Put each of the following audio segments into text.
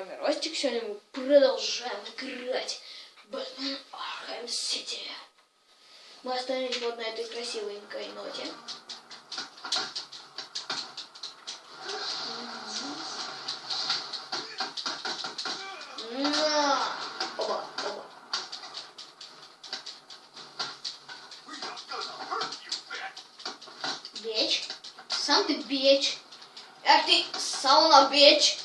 вами Ростик. Сегодня мы продолжаем играть Бэтмен Архем Сити. Мы остановились вот на этой красивенькой ноте. Бечь. Сам ты бечь. Эх ты, сауна бечь.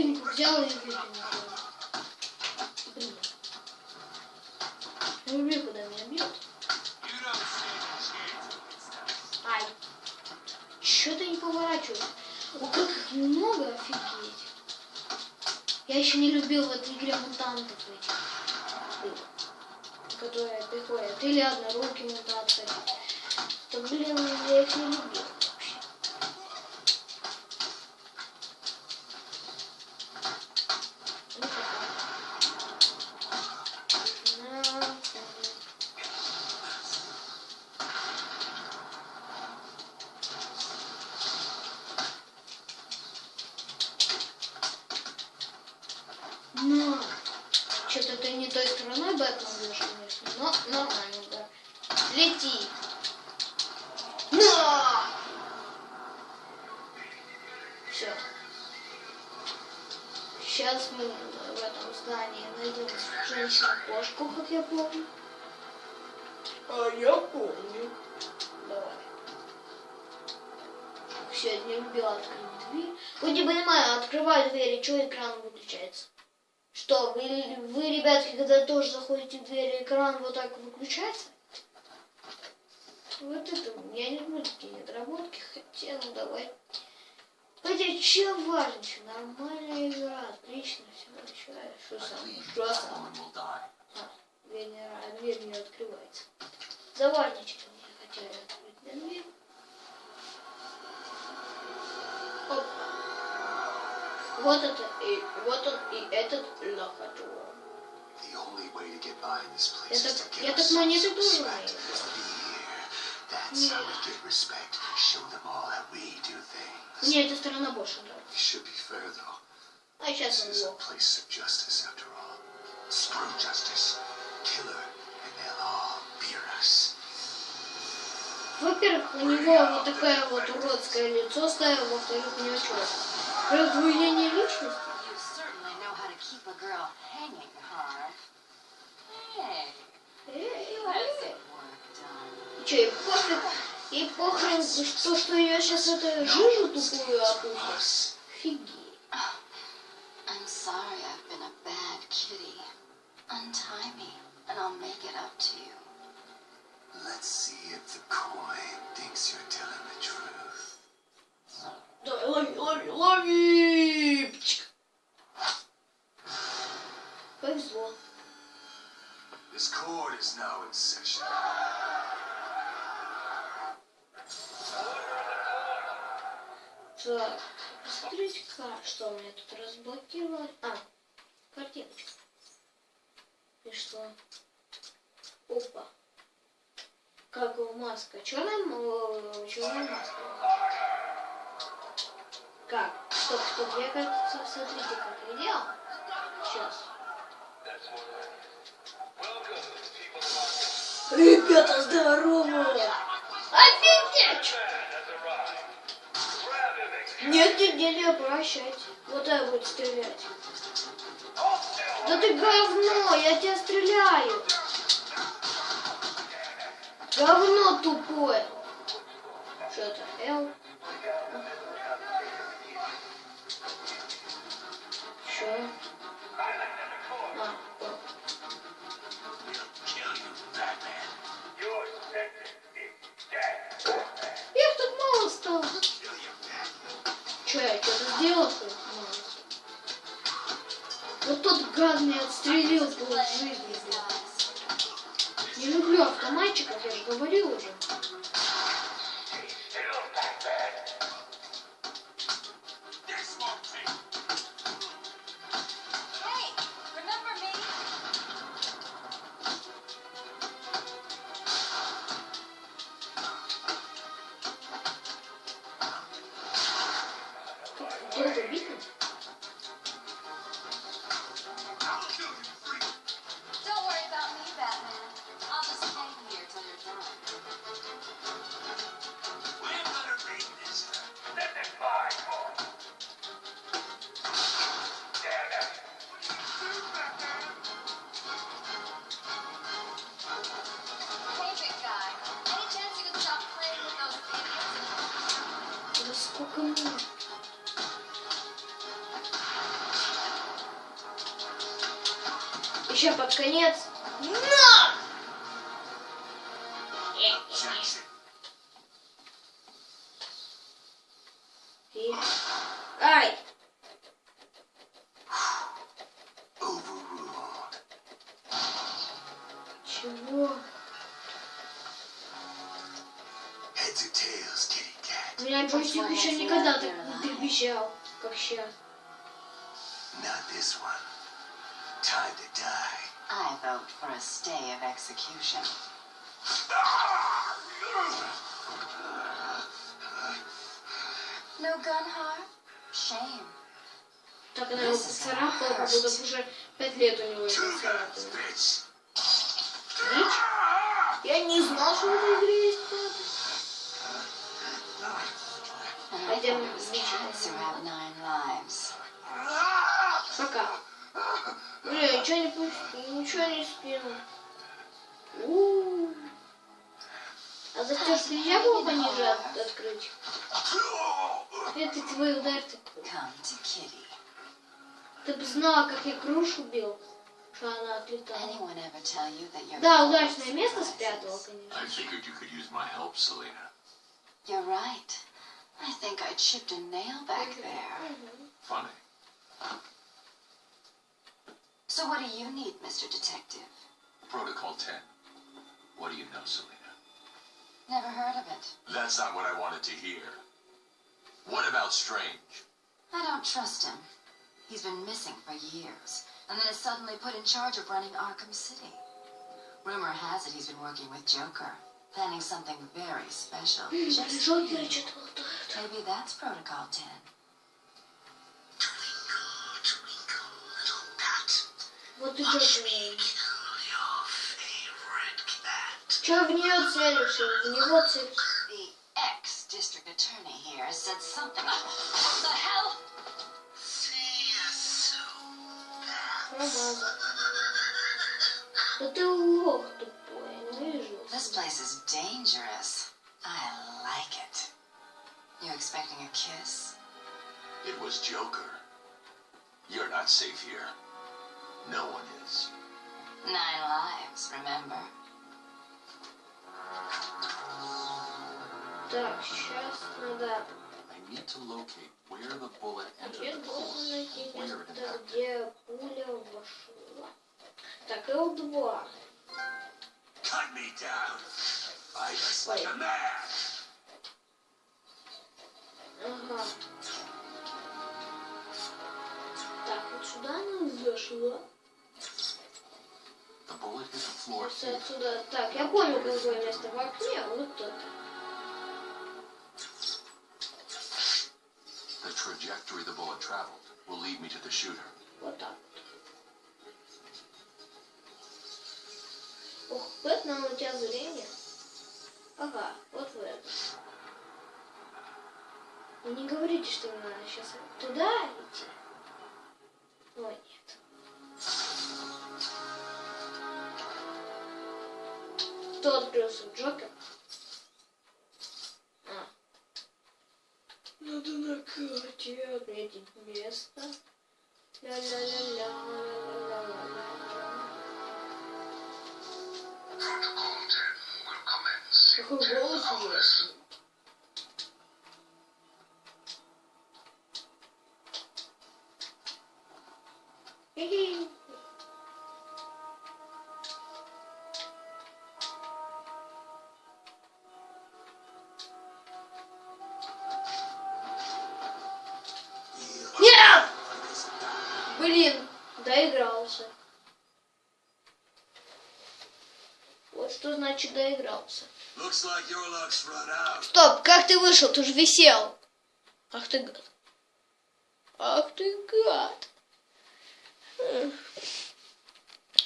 Что дубинку взял и? Блин. Не люблю, когда меня бьют. Ай. Чё ты не поворачиваешь? О, как их много, офигеть. Я еще не любил в этой игре мутантов этих. Которые приходят. Или однорукие мутации. То, блин, я их не любил вообще. Ну, пока. На. Но что-то ты не той бьешь, конечно, но нормально удар. Лети. На! Все. Сейчас мы в этом здании найдем женщину-кошку, как я помню. А я помню. Давай. Сегодня любил открыть дверь. Вот не понимаю, открываю дверь, и что экран выключается? Что, вы, вы, ребятки, когда тоже заходите в дверь, экран вот так выключается? Вот это, я не люблю такие недоработки, хотя, ну давай. Хотя, чем важно, что нормальная игра, отлично, все, начинаю. Что сам, что сам? А, дверь не, дверь не открывается. Заварнички Вот это, и вот он, и этот place Я так- я так монеты тоже. Мне эта сторона больше нравится. А сейчас он лох. Screw justice. And they'll all us. Во-первых, у него вот такое вот уродское лицо ставил, во-вторых, у него что? Раздвоение личности? You certainly know how to keep a girl hanging, huh? Hey, Эй, that's эй. work done. Че, и пофиг, и похрен, что, что я сейчас это жижу тупую опустил. Us. Офигеть. I'm sorry I've been a bad kitty. Untie me, and I'll make it up to you. Let's see if the coin thinks you're telling the truth. Лови, лови! Пчик. Повезло. This court is now in session. Так, посмотрите-ка, что у меня тут разблокировалось. А, картиночка. И что? Опа. Как маска? Черная, м- черная маска. Как? Стоп, стоп, я как смотрите, как я делал. Сейчас. Ребята, здорово! Офигеть! Нет, нет, не прощайте. Вот я буду стрелять. Да ты говно, я тебя стреляю. Говно тупое. Что это? Л? Че, я что-то сделал, что ли? Мало. Вот тот гад меня отстрелил пол жизни. Не люблю автоматчиков, я же говорил уже. Еще под конец. На! Джойстик еще никогда так не трепещал, как сейчас. Not this one. Time to die. I vote for a stay of execution. No gun harm? Shame. Так она его поцарапала, как будто уже пять лет у него это. Рич? Я не знал, что в этой игре есть lives. Пока. Бля, ничего не пу- ничего не скинул. У-у-у. А застежку нельзя было пониже от- открыть? Это твой удар такой. Come to Kitty. Ты бы знала, как я крушу бил, что она отлетала. Да, удачное место спрятала, I конечно. figured you could use my help, Selena. You're right. I think I chipped a nail back mm-hmm. there. Mm -hmm. Funny. So what do you need, Mr. Detective? Protocol 10. What do you know, Selena? Never heard of it. That's not what I wanted to hear. What about Strange? I don't trust him. He's been missing for years, and then is suddenly put in charge of running Arkham City. Rumor has it he's been working with Joker planning something very special. Just for Джокера you. что-то лутает. Maybe that's Protocol 10. Twinkle, twinkle, little bat. Вот и Джокер. Your favorite cat. Че в нее целишься? В него целишься. The ex-district attorney here has said something. What the hell? See you soon, bat. Промазал. Да ты лох тупой, не вижу. This place is dangerous. I like it. You expecting a kiss? It was Joker. You're not safe here. No one is. Nine lives, remember? Так, сейчас надо... I need to locate where the bullet entered Я the должен core. найти Where it место, impacted. где пуля вошла. Так, Л2. Cut me down. Fight us like a man. Ага. Так, вот сюда она зашла. The bullet hit the floor Сейчас here. отсюда... Так, я понял, какое место в окне. Вот это. The trajectory the bullet traveled will lead me to the shooter. Вот так Ох, Бэтмен, у тебя зрение. Ага, вот в это. Не говорите, что надо сейчас туда идти. Ой, нет. Кто открылся? Джокер? А. Надо на карте отметить место. Ля-ля-ля-ля, Какой голос. Хе-хе. Нет! Блин, доигрался. Вот что значит доигрался. Стоп, как ты вышел? Ты же висел. Ах ты гад. Ах ты гад.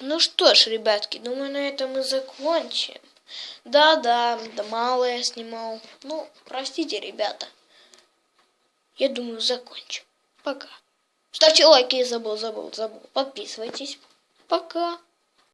Ну что ж, ребятки, думаю, на этом мы закончим. Да-да, да мало я снимал. Ну, простите, ребята. Я думаю, закончим. Пока. Ставьте лайки, забыл, забыл, забыл. Подписывайтесь. Пока.